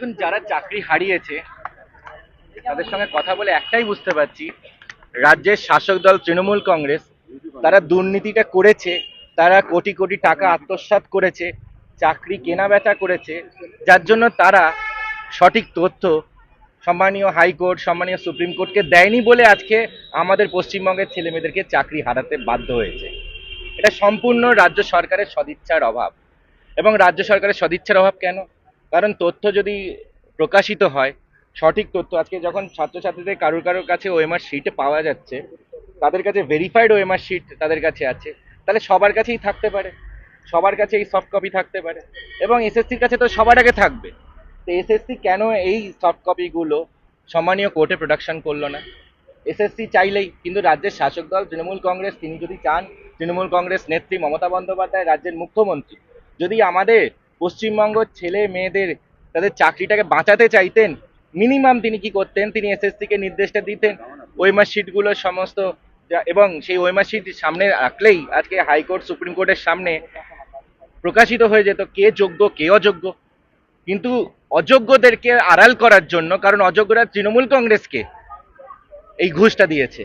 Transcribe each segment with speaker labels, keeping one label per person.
Speaker 1: দেখুন, যারা চাকরি হারিয়েছে, তাদের সঙ্গে কথা বলে একটাই বুঝতে পারছি, রাজ্যের শাসক দল তৃণমূল কংগ্রেস, তারা দুর্নীতিটা করেছে, তারা কোটি কোটি টাকা আত্মসাৎ করেছে, চাকরি কেনা বেচা করেছে, যার জন্য তারা সঠিক তথ্য সম্মানীয় হাইকোর্ট, সম্মানীয় সুপ্রিম কোর্টকে দেয়নি বলে আজকে আমাদের পশ্চিমবঙ্গের ছেলেমেয়েদেরকে চাকরি হারাতে বাধ্য হয়েছে। এটা সম্পূর্ণ রাজ্য সরকারের সদিচ্ছার অভাব। এবং রাজ্য সরকারের সদিচ্ছার অভাব কেন? কারণ তথ্য যদি প্রকাশিত হয়, সঠিক তথ্য, আজকে যখন ছাত্রছাত্রীদের কারোর কারোর কাছে ওএমআর শিট পাওয়া যাচ্ছে, তাদের কাছে ভেরিফাইড ওএমআর শিট তাদের কাছে আছে, তাহলে সবার কাছেই থাকতে পারে, সবার কাছে এই সফট কপি থাকতে পারে, এবং এসএসসির কাছে তো সবার আগে থাকবে। তো এসএসসি কেন এই সফট কপিগুলো সম্মানীয় কোর্টে প্রোডাকশন করল না? এসএসসি চাইলেই, কিন্তু রাজ্যের শাসক দল, তৃণমূল কংগ্রেস, তিনি যদি চান, তৃণমূল কংগ্রেস নেত্রী মমতা বন্দ্যোপাধ্যায় রাজ্যের মুখ্যমন্ত্রী, যদি আমাদের পশ্চিমবঙ্গ ছেলে মেয়েদের তাদের চাকরিটাকে বাঁচাতে চাইতেন। মিনিমাম তিনি কি করতেন? তিনি এসএসসি কে নির্দেশটা দিতেন। ওই মার্কশিটগুলো সমস্ত এবং সেই ওই মার্কশিট সামনে রাখলেই আজকে হাইকোর্ট, সুপ্রিম কোর্টের সামনে প্রকাশিত হয়ে যেত কে যোগ্য, কে অযোগ্য। কিন্তু অযোগ্যদেরকে আড়াল করার জন্য, কারণ অযোগ্যরা তৃণমূল কংগ্রেসকে এই ঘুষটা দিয়েছে।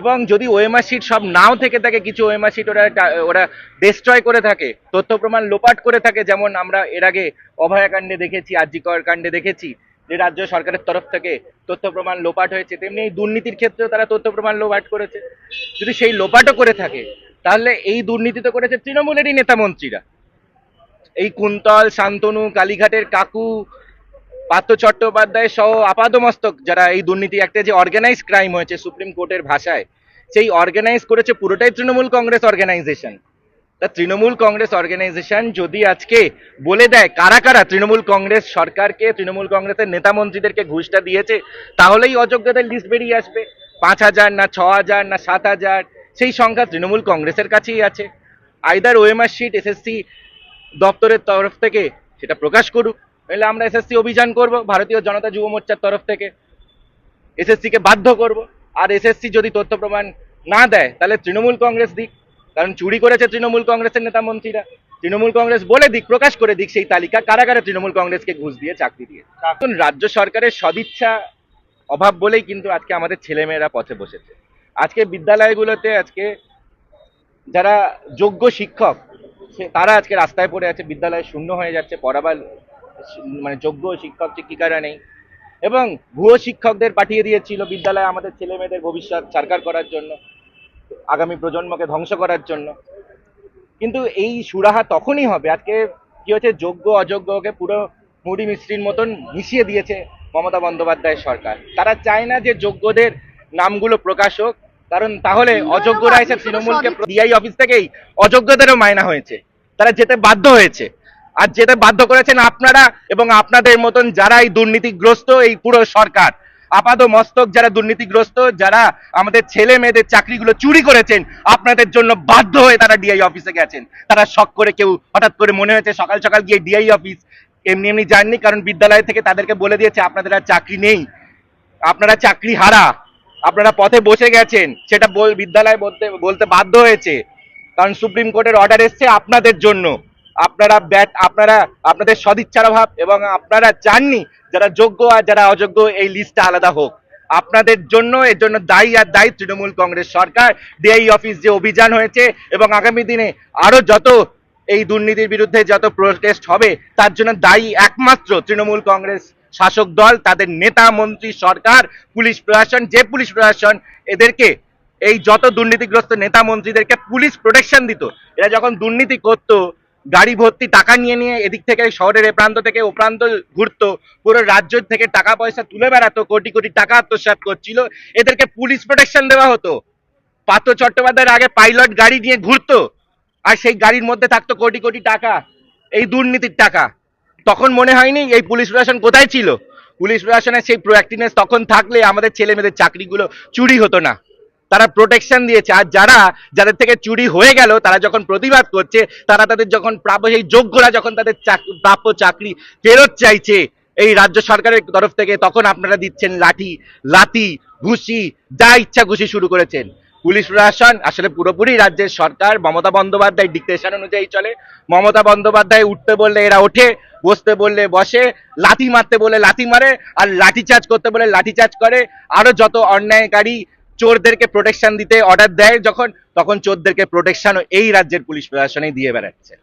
Speaker 1: এবং যদি ওএমআর শিট সব নাও থেকে থাকে, কিছু ওএমআর শিট ওরা ওরা ডিস্ট্রয় করে থাকে, তথ্য প্রমাণ লোপাট করে থাকে, যেমন আমরা এর আগে অভয়াকাণ্ডে দেখেছি, আরজিকর কাণ্ডে দেখেছি, যে রাজ্য সরকারের তরফ থেকে তথ্য প্রমাণ লোপাট হয়েছে, তেমনি এই দুর্নীতির ক্ষেত্রেও তারা তথ্য প্রমাণ লোপাট করেছে। যদি সেই লোপাটও করে থাকে, তাহলে এই দুর্নীতি তো করেছে তৃণমূলেরই নেতা মন্ত্রীরা। এই কুন্তল, শান্তনু, কালীঘাটের কাকু পার্থ চট্টোপাধ্যায় সহ আপাদমস্তক যারা এই দুর্নীতি একটা যে অর্গানাইজ ক্রাইম হয়েছে সুপ্রিম কোর্টের ভাষায়, সেই অর্গানাইজ করেছে পুরোটাই তৃণমূল কংগ্রেস অর্গানাইজেশন তা তৃণমূল কংগ্রেস অর্গানাইজেশন যদি আজকে বলে দেয় কারা কারা তৃণমূল কংগ্রেস সরকারকে, তৃণমূল কংগ্রেসের নেতা মন্ত্রীদেরকে ঘুষটা দিয়েছে, তাহলেই অযোগ্যদের লিস্ট বেরিয়ে আসবে। পাঁচ হাজার না ছ হাজার না সাত হাজার, সেই সংখ্যা তৃণমূল কংগ্রেসের কাছেই আছে। আইদার ওএমআর শিট এসএসসি দপ্তরের তরফ থেকে সেটা প্রকাশ করুক। নইলে আমরা এসএসসি অভিযান করব, ভারতীয় জনতা যুব মোর্চার তরফ থেকে। এসএসসি কে বাধ্য করব। আর এসএসসি যদি তথ্য প্রমাণ না দেয়, তাহলে তৃণমূল কংগ্রেস দিক। কারণ চুরি করেছে তৃণমূল কংগ্রেসের নেতা মন্ত্রীরা। তৃণমূল কংগ্রেস বলে দিক, প্রকাশ করে দিক, সেই তালিকা কারা কারা তৃণমূল কংগ্রেসকে ঘুষ দিয়ে চাকরি দিয়ে। এখন রাজ্য সরকারের সদিচ্ছা অভাব বলেই কিন্তু আজকে আমাদের ছেলেমেয়েরা পথে বসেছে। আজকে বিদ্যালয়গুলোতে আজকে যারা যোগ্য শিক্ষক তারা আজকে রাস্তায় পড়ে আছে, বিদ্যালয় শূন্য হয়ে যাচ্ছে, পড়াবার মানে যোগ্য শিক্ষক শিক্ষিকারা নেই। এবং ভুয়ো শিক্ষকদের পাঠিয়ে দিয়েছিল বিদ্যালয়ে আমাদের ছেলে মেয়েদের ভবিষ্যৎ সারকার করার জন্য আগামী প্রজন্মকে ধ্বংস করার জন্য। কিন্তু এই সুরাহা তখনই হবে আজকে কি হচ্ছে যোগ্য অযোগ্যকে পুরো মুড়ি মিস্ত্রির মতন মিশিয়ে দিয়েছে মমতা বন্দ্যোপাধ্যায় সরকার। তারা চায় না যে যোগ্যদের নামগুলো প্রকাশ হোক কারণ তাহলে অযোগ্যরা এসে তৃণমূলকে ডিআই অফিস থেকেই অযোগ্যদেরও মায়না হয়েছে। তারা যেতে বাধ্য হয়েছে। আর যেটা বাধ্য করেছেন আপনারা এবং আপনাদের মতন যারা এই দুর্নীতিগ্রস্ত এই পুরো সরকার। আপাদ মস্তক যারা দুর্নীতিগ্রস্ত, যারা আমাদের ছেলে মেয়েদের চাকরিগুলো চুরি করেছেন, আপনাদের জন্য বাধ্য হয়ে তারা ডিআই অফিসে গেছেন। তারা শখ করে কেউ হঠাৎ করে মনে হয়েছে সকাল সকাল গিয়ে ডিআই অফিস এমনি এমনি যাননি কারণ বিদ্যালয় থেকে তাদেরকে বলে দিয়েছে, আপনাদের আর চাকরি নেই। আপনারা চাকরি হারা। আপনারা পথে বসে গেছেন, সেটা বিদ্যালয় বলতে বলতে বাধ্য হয়েছে। কারণ সুপ্রিম কোর্টের অর্ডার এসছে আপনাদের জন্য। আপনারা ব্যাট, আপনারা আপনাদের সদিচ্ছার অভাব এবং আপনারা চাননি যারা যোগ্য আর যারা অযোগ্য, এই লিস্টটা আলাদা হোক। আপনাদের জন্য, এর জন্য দায়ী আর দায়ী তৃণমূল কংগ্রেস সরকার। ডিআই অফিস যে অভিযান হয়েছে এবং আগামী দিনে আরও যত এই দুর্নীতির বিরুদ্ধে যত প্রোটেস্ট হবে, তার জন্য দায়ী একমাত্র তৃণমূল কংগ্রেস শাসক দল, তাদের নেতা, মন্ত্রী, সরকার, পুলিশ প্রশাসন, যে পুলিশ প্রশাসন এদেরকে এই যত দুর্নীতিগ্রস্ত নেতা, মন্ত্রীদেরকে পুলিশ প্রোটেকশন দিত। এরা যখন দুর্নীতি করতো গাড়ি ভর্তি, টাকা নিয়ে নিয়ে এদিক থেকে শহরের এ প্রান্ত থেকে ও প্রান্ত ঘুরতো। পুরো রাজ্য থেকে টাকা পয়সা তুলে বেড়াতো, কোটি কোটি টাকা আত্মসাৎ করছিল। এদেরকে পুলিশ প্রোটেকশন দেওয়া হতো। পার্থ চট্টোপাধ্যায়ের আগে পাইলট গাড়ি নিয়ে ঘুরতো। আর সেই গাড়ির মধ্যে থাকতো কোটি কোটি টাকা, এই দুর্নীতির টাকা। তখন মনে হয়নি এই পুলিশ প্রশাসন কোথায় ছিল? পুলিশ প্রশাসনের সেই প্রোঅ্যাক্টিভনেস তখন থাকলে আমাদের ছেলে মেয়েদের চাকরিগুলো চুরি হতো না। তারা প্রোটেকশন দিয়েছে। আর যারা, যাদের থেকে চুরি হয়ে গেল, তারা যখন প্রতিবাদ করছে, তারা তাদের যখন প্রাপ্য সেই যোগ্যরা যখন তাদের প্রাপ্য চাকরি ফেরত চাইছে, এই রাজ্য সরকারের তরফ থেকে তখন আপনারা দিচ্ছেন লাঠি লাতি ঘুষি, যা ইচ্ছা ঘুষি শুরু করেছেন। পুলিশ প্রশাসন, আসলে পুরোপুরি রাজ্যের সরকার, মমতা বন্দ্যোপাধ্যায় ডিকটেশন অনুযায়ী চলে। মমতা বন্দ্যোপাধ্যায় উঠতে বললে এরা ওঠে, বসতে বললে বসে, লাথি মারতে বলে লাথি মারে, আর লাঠিচার্জ করতে বলে লাঠিচার্জ করে। আরও যত অন্যায়কারী চোরদেরকে প্রোটেকশন দিতে অর্ডার দেয় যখন, তখন চোরদেরকে প্রোটেকশন এই রাজ্যের পুলিশ প্রশাসনই দিয়ে বেড়াচ্ছে।